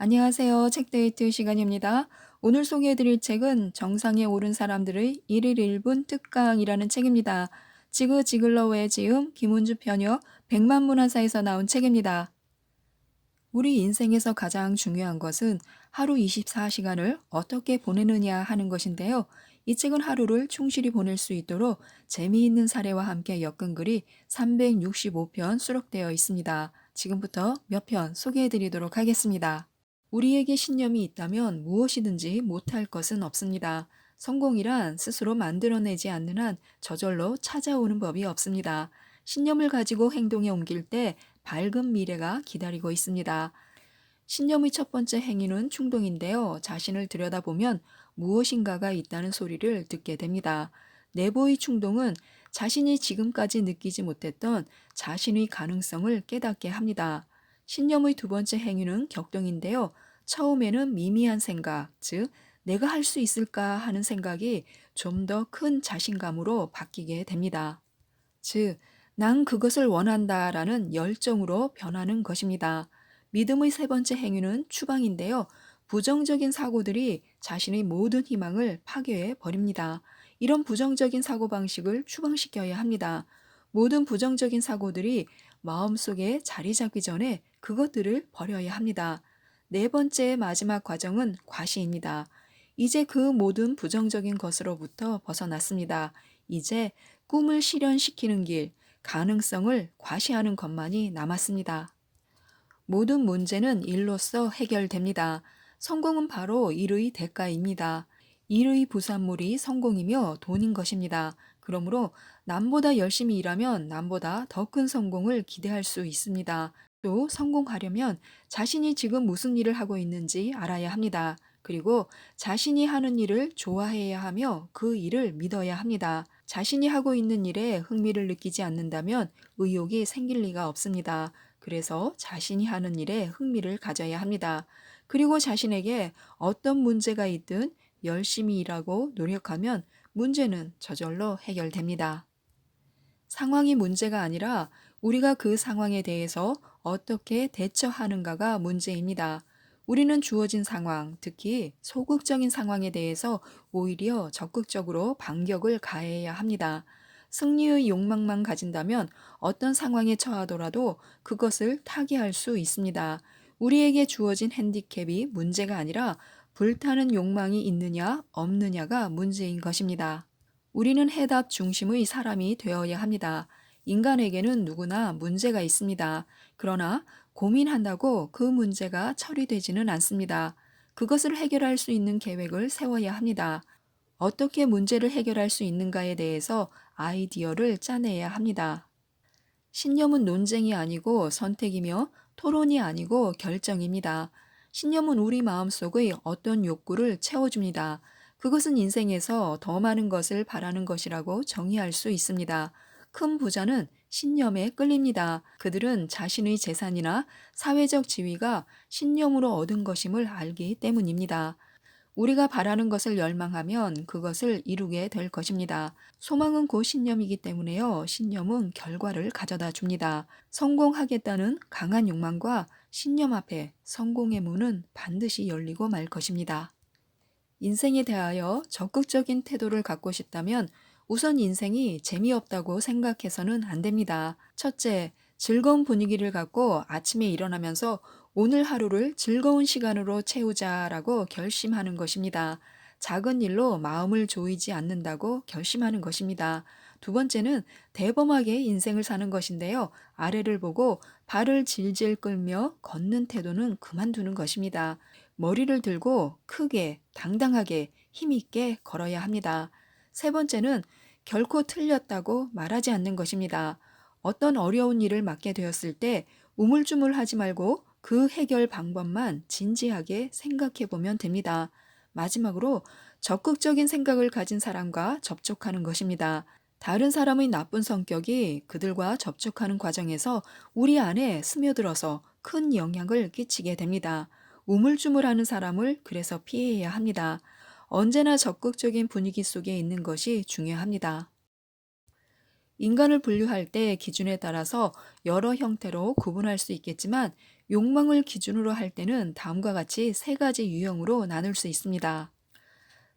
안녕하세요. 책데이트 시간입니다. 오늘 소개해드릴 책은 정상에 오른 사람들의 1일 1분 특강이라는 책입니다. 지그 지글러웨의 지음, 김은주 편역, 백만문화사에서 나온 책입니다. 우리 인생에서 가장 중요한 것은 하루 24시간을 어떻게 보내느냐 하는 것인데요. 이 책은 하루를 충실히 보낼 수 있도록 재미있는 사례와 함께 엮은 글이 365편 수록되어 있습니다. 지금부터 몇 편 소개해 드리도록 하겠습니다. 우리에게 신념이 있다면 무엇이든지 못할 것은 없습니다. 성공이란 스스로 만들어내지 않는 한 저절로 찾아오는 법이 없습니다. 신념을 가지고 행동에 옮길 때 밝은 미래가 기다리고 있습니다. 신념의 첫 번째 행위는 충동인데요. 자신을 들여다보면 무엇인가가 있다는 소리를 듣게 됩니다. 내부의 충동은 자신이 지금까지 느끼지 못했던 자신의 가능성을 깨닫게 합니다. 신념의 두 번째 행위는 격동인데요. 처음에는 미미한 생각, 즉, 내가 할 수 있을까 하는 생각이 좀 더 큰 자신감으로 바뀌게 됩니다. 즉, 난 그것을 원한다 라는 열정으로 변하는 것입니다. 믿음의 세 번째 행위는 추방인데요. 부정적인 사고들이 자신의 모든 희망을 파괴해 버립니다. 이런 부정적인 사고방식을 추방시켜야 합니다. 모든 부정적인 사고들이 마음속에 자리 잡기 전에 그것들을 버려야 합니다. 네 번째 마지막 과정은 과시입니다. 이제 그 모든 부정적인 것으로부터 벗어났습니다. 이제 꿈을 실현시키는 길, 가능성을 과시하는 것만이 남았습니다. 모든 문제는 일로써 해결됩니다. 성공은 바로 일의 대가입니다. 일의 부산물이 성공이며 돈인 것입니다. 그러므로 남보다 열심히 일하면 남보다 더 큰 성공을 기대할 수 있습니다. 또 성공하려면 자신이 지금 무슨 일을 하고 있는지 알아야 합니다. 그리고 자신이 하는 일을 좋아해야 하며 그 일을 믿어야 합니다. 자신이 하고 있는 일에 흥미를 느끼지 않는다면 의욕이 생길 리가 없습니다. 그래서 자신이 하는 일에 흥미를 가져야 합니다. 그리고 자신에게 어떤 문제가 있든 열심히 일하고 노력하면 문제는 저절로 해결됩니다. 상황이 문제가 아니라 우리가 그 상황에 대해서 어떻게 대처하는가가 문제입니다. 우리는 주어진 상황, 특히 소극적인 상황에 대해서 오히려 적극적으로 반격을 가해야 합니다. 승리의 욕망만 가진다면 어떤 상황에 처하더라도 그것을 타개할 수 있습니다. 우리에게 주어진 핸디캡이 문제가 아니라 불타는 욕망이 있느냐 없느냐가 문제인 것입니다. 우리는 해답 중심의 사람이 되어야 합니다. 인간에게는 누구나 문제가 있습니다. 그러나 고민한다고 그 문제가 처리되지는 않습니다. 그것을 해결할 수 있는 계획을 세워야 합니다. 어떻게 문제를 해결할 수 있는가에 대해서 아이디어를 짜내야 합니다. 신념은 논쟁이 아니고 선택이며 토론이 아니고 결정입니다. 신념은 우리 마음속의 어떤 욕구를 채워줍니다. 그것은 인생에서 더 많은 것을 바라는 것이라고 정의할 수 있습니다. 큰 부자는 신념에 끌립니다. 그들은 자신의 재산이나 사회적 지위가 신념으로 얻은 것임을 알기 때문입니다. 우리가 바라는 것을 열망하면 그것을 이루게 될 것입니다. 소망은 곧 신념이기 때문에요. 신념은 결과를 가져다 줍니다. 성공하겠다는 강한 욕망과 신념 앞에 성공의 문은 반드시 열리고 말 것입니다. 인생에 대하여 적극적인 태도를 갖고 싶다면 우선 인생이 재미없다고 생각해서는 안 됩니다. 첫째, 즐거운 분위기를 갖고 아침에 일어나면서 오늘 하루를 즐거운 시간으로 채우자라고 결심하는 것입니다. 작은 일로 마음을 조이지 않는다고 결심하는 것입니다. 두 번째는 대범하게 인생을 사는 것인데요. 아래를 보고 발을 질질 끌며 걷는 태도는 그만두는 것입니다. 머리를 들고 크게, 당당하게, 힘있게 걸어야 합니다. 세 번째는 결코 틀렸다고 말하지 않는 것입니다. 어떤 어려운 일을 맡게 되었을 때 우물쭈물하지 말고 그 해결 방법만 진지하게 생각해 보면 됩니다. 마지막으로 적극적인 생각을 가진 사람과 접촉하는 것입니다. 다른 사람의 나쁜 성격이 그들과 접촉하는 과정에서 우리 안에 스며들어서 큰 영향을 끼치게 됩니다. 우물쭈물하는 사람을 그래서 피해야 합니다. 언제나 적극적인 분위기 속에 있는 것이 중요합니다. 인간을 분류할 때 기준에 따라서 여러 형태로 구분할 수 있겠지만 욕망을 기준으로 할 때는 다음과 같이 세 가지 유형으로 나눌 수 있습니다.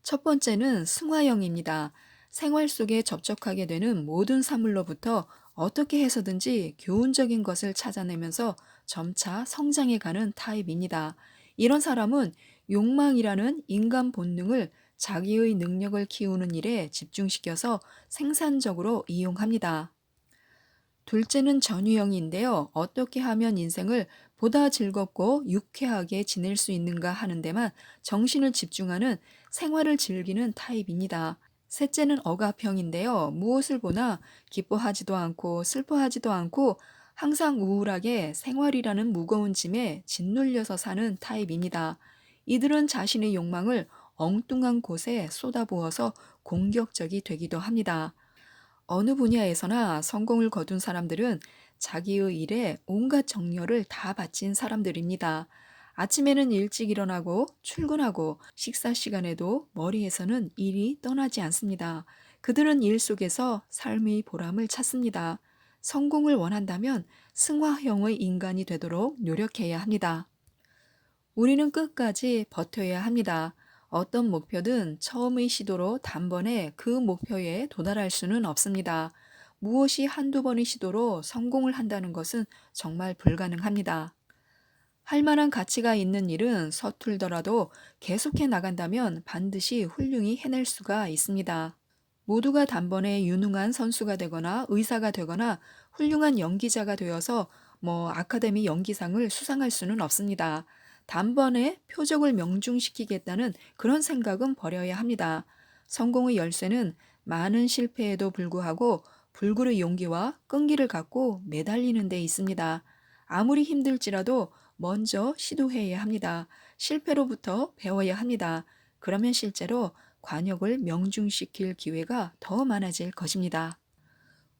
첫 번째는 승화형입니다. 생활 속에 접촉하게 되는 모든 사물로부터 어떻게 해서든지 교훈적인 것을 찾아내면서 점차 성장해 가는 타입입니다. 이런 사람은 욕망이라는 인간 본능을 자기의 능력을 키우는 일에 집중시켜서 생산적으로 이용합니다. 둘째는 전유형인데요. 어떻게 하면 인생을 보다 즐겁고 유쾌하게 지낼 수 있는가 하는 데만 정신을 집중하는 생활을 즐기는 타입입니다. 셋째는 억압형인데요. 무엇을 보나 기뻐하지도 않고 슬퍼하지도 않고 항상 우울하게 생활이라는 무거운 짐에 짓눌려서 사는 타입입니다. 이들은 자신의 욕망을 엉뚱한 곳에 쏟아부어서 공격적이 되기도 합니다. 어느 분야에서나 성공을 거둔 사람들은 자기의 일에 온갖 정열을 다 바친 사람들입니다. 아침에는 일찍 일어나고 출근하고 식사 시간에도 머리에서는 일이 떠나지 않습니다. 그들은 일 속에서 삶의 보람을 찾습니다. 성공을 원한다면 승화형의 인간이 되도록 노력해야 합니다. 우리는 끝까지 버텨야 합니다. 어떤 목표든 처음의 시도로 단번에 그 목표에 도달할 수는 없습니다. 무엇이 한두 번의 시도로 성공을 한다는 것은 정말 불가능합니다. 할 만한 가치가 있는 일은 서툴더라도 계속해 나간다면 반드시 훌륭히 해낼 수가 있습니다. 모두가 단번에 유능한 선수가 되거나 의사가 되거나 훌륭한 연기자가 되어서 뭐 아카데미 연기상을 수상할 수는 없습니다. 단번에 표적을 명중시키겠다는 그런 생각은 버려야 합니다. 성공의 열쇠는 많은 실패에도 불구하고 불굴의 용기와 끈기를 갖고 매달리는 데 있습니다. 아무리 힘들지라도 먼저 시도해야 합니다. 실패로부터 배워야 합니다. 그러면 실제로 관역을 명중시킬 기회가 더 많아질 것입니다.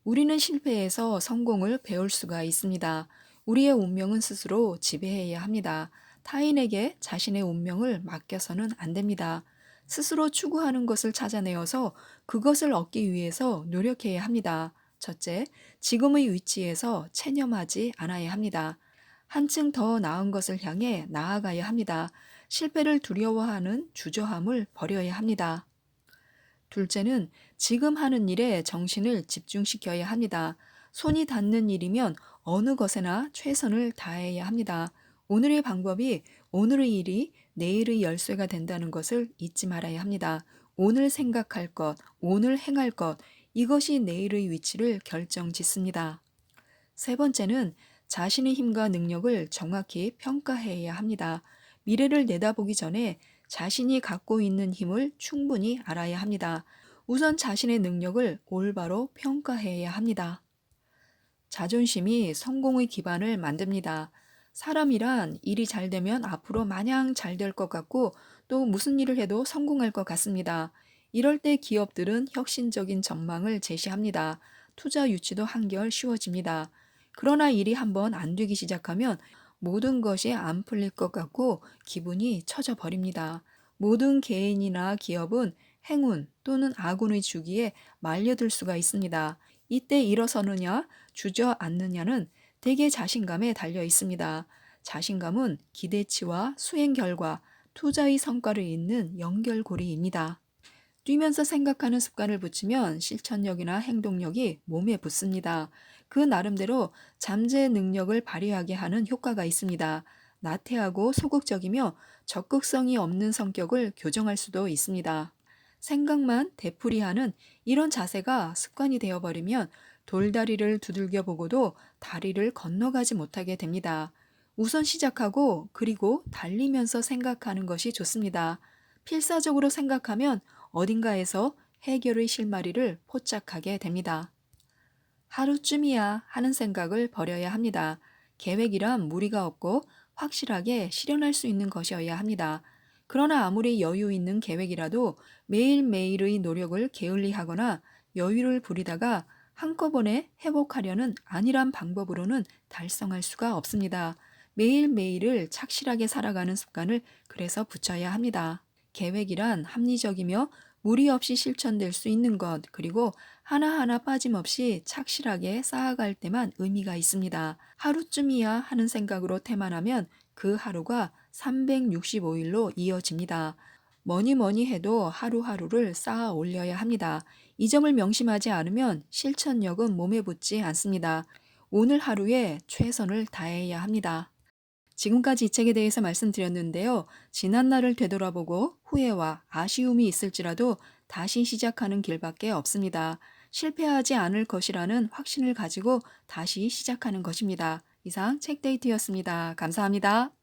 우리는 실패에서 성공을 배울 수가 있습니다. 우리의 운명은 스스로 지배해야 합니다. 타인에게 자신의 운명을 맡겨서는 안 됩니다. 스스로 추구하는 것을 찾아내어서 그것을 얻기 위해서 노력해야 합니다. 첫째, 지금의 위치에서 체념하지 않아야 합니다. 한층 더 나은 것을 향해 나아가야 합니다. 실패를 두려워하는 주저함을 버려야 합니다. 둘째는 지금 하는 일에 정신을 집중시켜야 합니다. 손이 닿는 일이면 어느 것에나 최선을 다해야 합니다. 오늘의 방법이 오늘의 일이 내일의 열쇠가 된다는 것을 잊지 말아야 합니다. 오늘 생각할 것, 오늘 행할 것, 이것이 내일의 위치를 결정 짓습니다. 세 번째는 자신의 힘과 능력을 정확히 평가해야 합니다. 미래를 내다보기 전에 자신이 갖고 있는 힘을 충분히 알아야 합니다. 우선 자신의 능력을 올바로 평가해야 합니다. 자존심이 성공의 기반을 만듭니다. 사람이란 일이 잘 되면 앞으로 마냥 잘 될 것 같고 또 무슨 일을 해도 성공할 것 같습니다. 이럴 때 기업들은 혁신적인 전망을 제시합니다. 투자 유치도 한결 쉬워집니다. 그러나 일이 한번 안 되기 시작하면 모든 것이 안 풀릴 것 같고 기분이 처져 버립니다. 모든 개인이나 기업은 행운 또는 아군의 주기에 말려들 수가 있습니다. 이때 일어서느냐 주저앉느냐는 대개 자신감에 달려 있습니다. 자신감은 기대치와 수행 결과, 투자의 성과를 잇는 연결고리입니다. 뛰면서 생각하는 습관을 붙이면 실천력이나 행동력이 몸에 붙습니다. 그 나름대로 잠재 능력을 발휘하게 하는 효과가 있습니다. 나태하고 소극적이며 적극성이 없는 성격을 교정할 수도 있습니다. 생각만 되풀이하는 이런 자세가 습관이 되어버리면 돌다리를 두들겨 보고도 다리를 건너가지 못하게 됩니다. 우선 시작하고 그리고 달리면서 생각하는 것이 좋습니다. 필사적으로 생각하면 어딘가에서 해결의 실마리를 포착하게 됩니다. 하루쯤이야 하는 생각을 버려야 합니다. 계획이란 무리가 없고 확실하게 실현할 수 있는 것이어야 합니다. 그러나 아무리 여유 있는 계획이라도 매일매일의 노력을 게을리하거나 여유를 부리다가 한꺼번에 회복하려는 안일한 방법으로는 달성할 수가 없습니다. 매일매일을 착실하게 살아가는 습관을 그래서 붙여야 합니다. 계획이란 합리적이며 무리 없이 실천될 수 있는 것, 그리고 하나하나 빠짐없이 착실하게 쌓아갈 때만 의미가 있습니다. 하루쯤이야 하는 생각으로 태만하면 그 하루가 365일로 이어집니다. 뭐니 뭐니 해도 하루하루를 쌓아 올려야 합니다. 이 점을 명심하지 않으면 실천력은 몸에 붙지 않습니다. 오늘 하루에 최선을 다해야 합니다. 지금까지 이 책에 대해서 말씀드렸는데요. 지난 날을 되돌아보고 후회와 아쉬움이 있을지라도 다시 시작하는 길밖에 없습니다. 실패하지 않을 것이라는 확신을 가지고 다시 시작하는 것입니다. 이상 책데이트였습니다. 감사합니다.